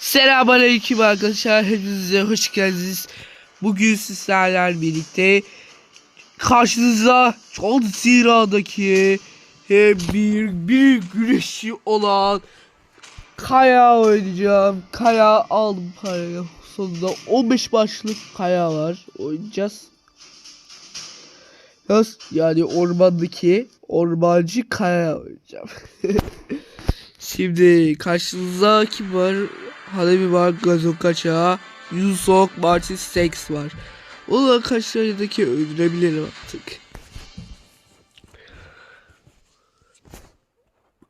Selamünaleyküm arkadaşlar. Hepinize hoş geldiniz. Bugün sizlerle birlikte karşınızda çok ziradaki bir bir güreşi olan Kaya oynayacağım. Kaya aldım parayı. Sonunda 15 başlık Kaya var. Oynayacağız. Yaz yani ormandaki ormancı Kaya oynayacağım. Şimdi karşınızda kim var? Halebi var, Gazo Kaça, Yusok, Martin Sex var. Onları karşılarındaki öldürebilirim artık.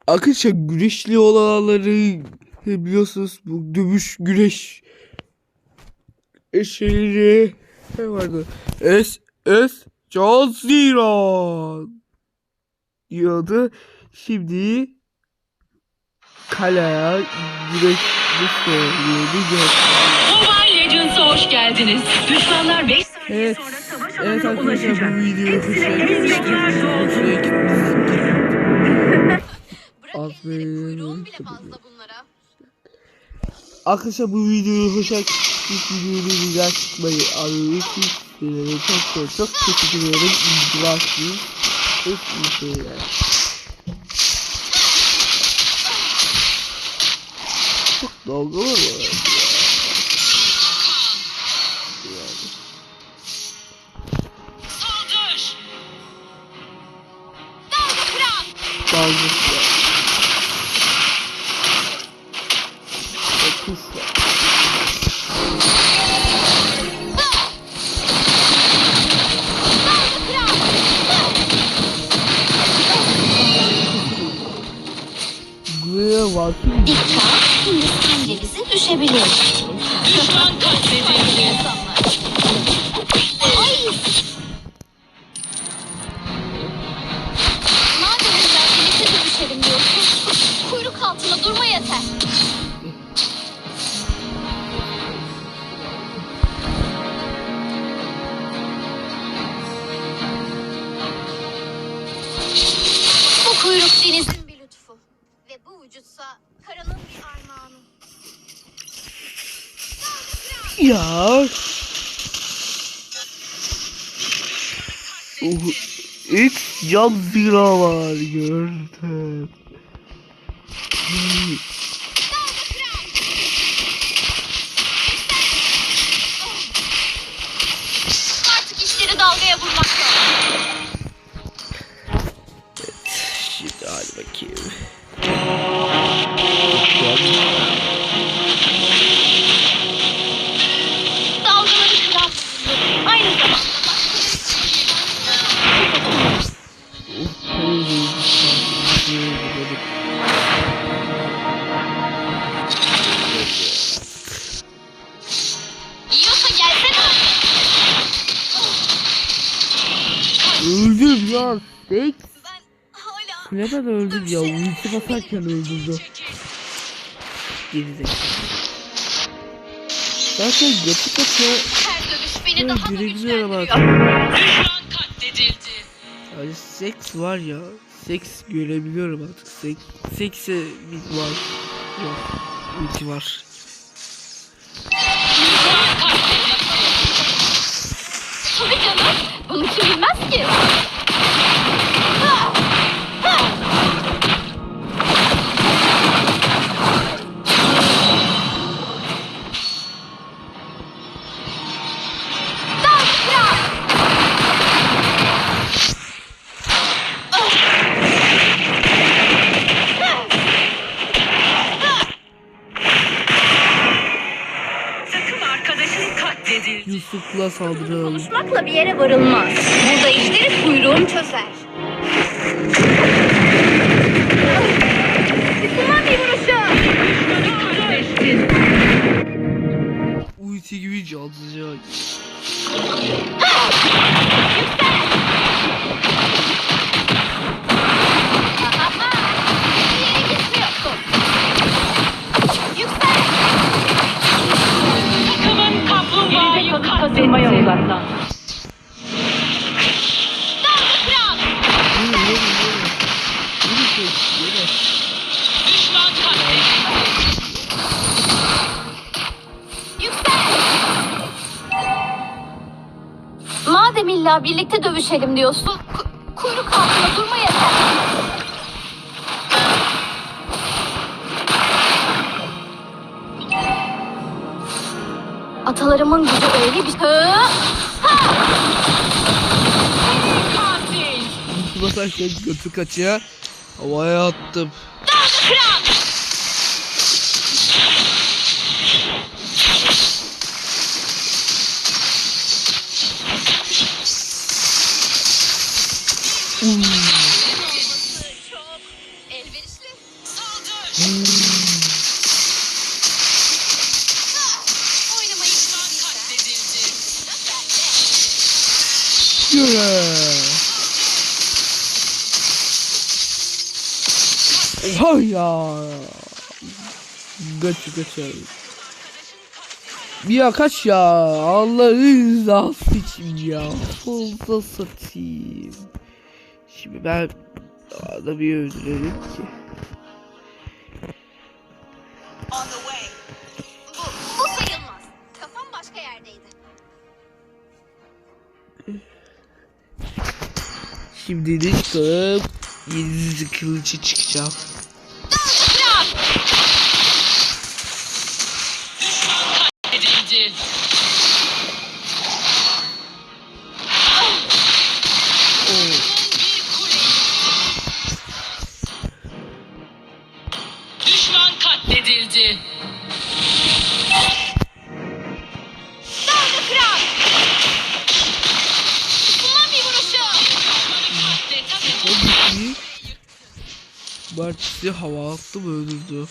Arkadaşlar güreşli olanları biliyorsunuz bu dövüş güreş eşeğleri ne vardı? S S John Cena diyordu. Şimdi kalaya güreş söylüyordu. Mobile Legends'a hoş geldiniz. Düşmanlar 5 saniye Evet. sonra savaş Evet alanına arkadaşlar ulaşacak. bu videoyu. Arkadaşlar bu videoyu hoşa gitmiş videoyu güzel çıkmayı arıyoruz. Çok çok çok teşekkür ederim. İyi varsınız. Çok iyi şeyler. Dalga var. Saldır! Dalga var. Dokuz düşebilir. Düşman katledildi. Ay! Madem illa kuyruk altında durma yeter. Bu kuyruk denizin bir lütfu. Ve bu vücutsa karanın bir armağanı. Ya. Oh, ilk cam zira var gördüm. Öldüm ya. Hala Neden öldüm ya? Ulti basarken öldürdü. Gerizekalı. Zaten yapı her dövüş beni Ben daha da güçlendiriyor. Düşman katledildi. Yani seks var ya. Seks görebiliyorum artık. Seks, sekse bir var. Yok. Ulti var. お店にいますけど。Katledildi. Yusuf'la saldıralım. Konuşmakla bir yere varılmaz. Burada işleri kuyruğum çözer. Müslüman bir vuruşu. Ulti gibi canlıca. Bir oradan. Madem illa birlikte dövüşelim diyorsun, kuyruk altında durma yeter. Atalarımın gücü öyle bir... Hı! Katil. Ulti basarken götü kaçıyor. Havaya attım. Oynamayı Yürü. Oha ya. Götü kaçıyor. Ya kaç ya. Allah'ın rızası için ya. Fazla satayım. Şimdi ben da bir öldürelim ki. Bu sayılmaz. Kafam başka yerdeydi. Şimdi de çıkıp yedi kılıcı çıkacağım. Düşman katledildi. Bartisi hava attı mı öldürdü.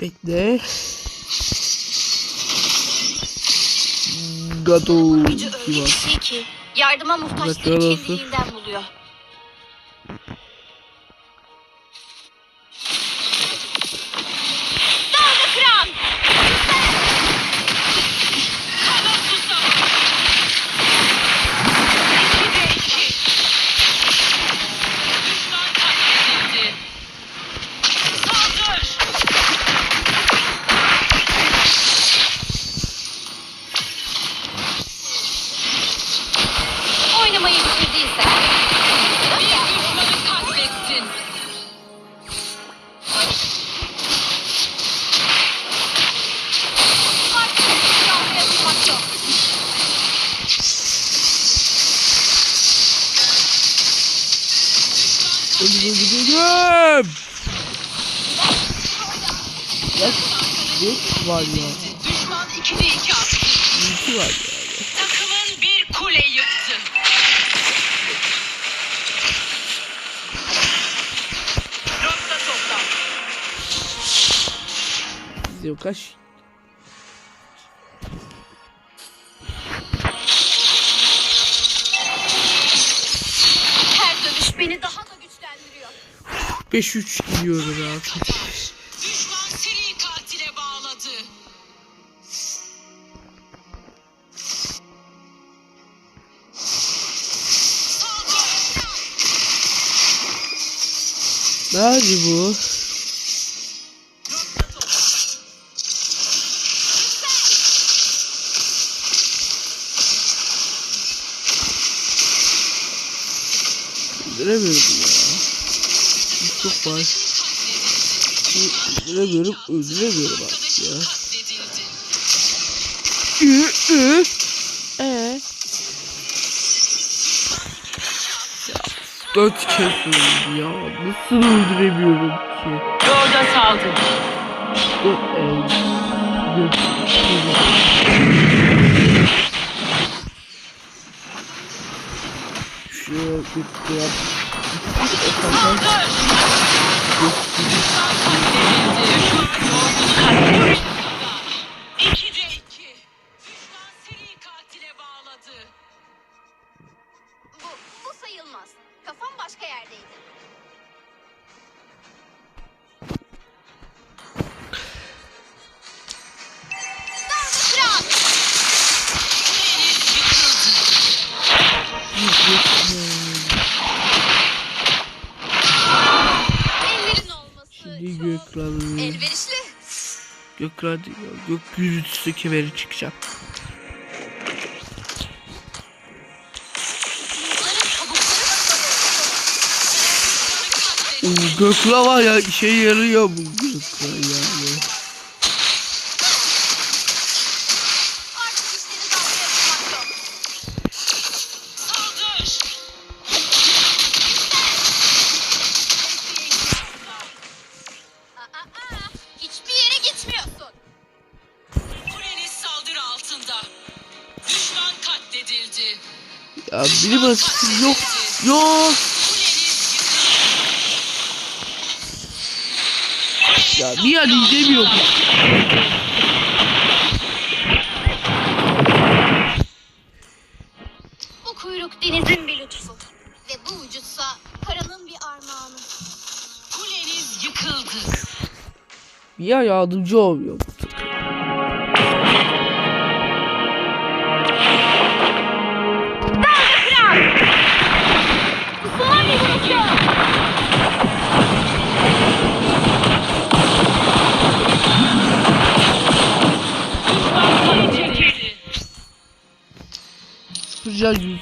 Bekle. Gado. Gücü öyle bir şey ki yardıma olsun. kendiliğinden buluyor. Bir var ya. Düşman ikide iki attı. İki var yani. Takımın bir kule yıktı. Nokta toplam. Bize kaç. Her dövüş beni daha da güçlendiriyor. 5-3 gidiyoruz artık. abi bu? Öldüremiyorum ya. Çok var. Öldüremiyorum, öldüremiyorum artık ya. Dört kez öldü ya. Nasıl öldüremiyorum ki? Yolda saldın. Dur, ee, dur, dur. Şuraya Gökran değil ya. Gök gürültüsü kemeri çıkacak. Gökra var ya işe yarıyor bu gökra yani. Yıkıldı. Ya bir an izlemiyorum. Bu kuyruk denizin bir lütfu. Ve bu vücutsa karanın bir armağanı. Kuleniz yıkıldı. Bir an yardımcı olmuyor.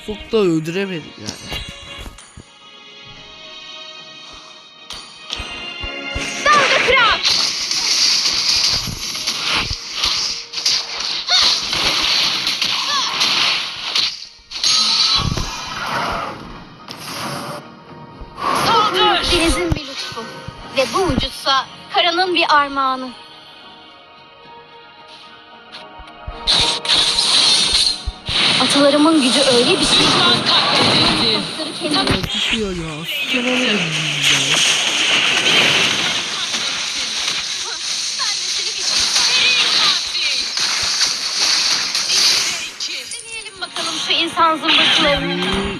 Yusuf da öldüremedim yani. Denizin bir lütfu. Ve bu vücutsa karanın bir armağanı. Atalarımın gücü öyle bir şey. Düşman katledildi. Kasları kendine Ya. Deneyelim bakalım şu insan zımbırtılarını.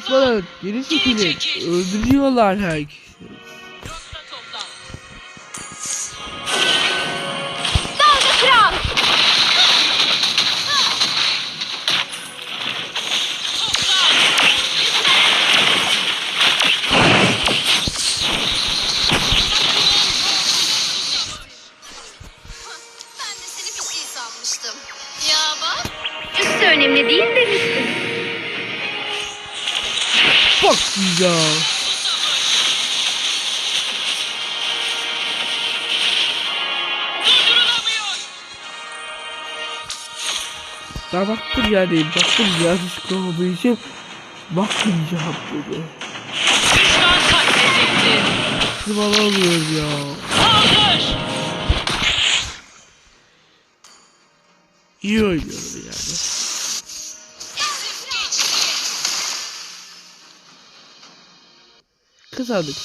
Toplarak geri çekilin. Öldürüyorlar herkesi. Ben baktım yani. Baktım yanlış olduğu için. Bakmayacağım dedi. Düşman katledildi. Kızım alamıyor ya. Saldır. İyi oynuyorum yani. Kazandık.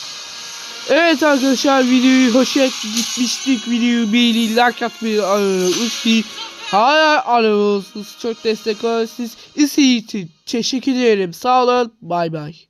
Evet arkadaşlar videoyu hoşa gitmiştik. Videoyu beğeni, like atmayı unutmayın. Hala arıyorsunuz. Çok destek oluyorsunuz. İzlediğiniz için teşekkür ederim. Sağ olun. Bay bay.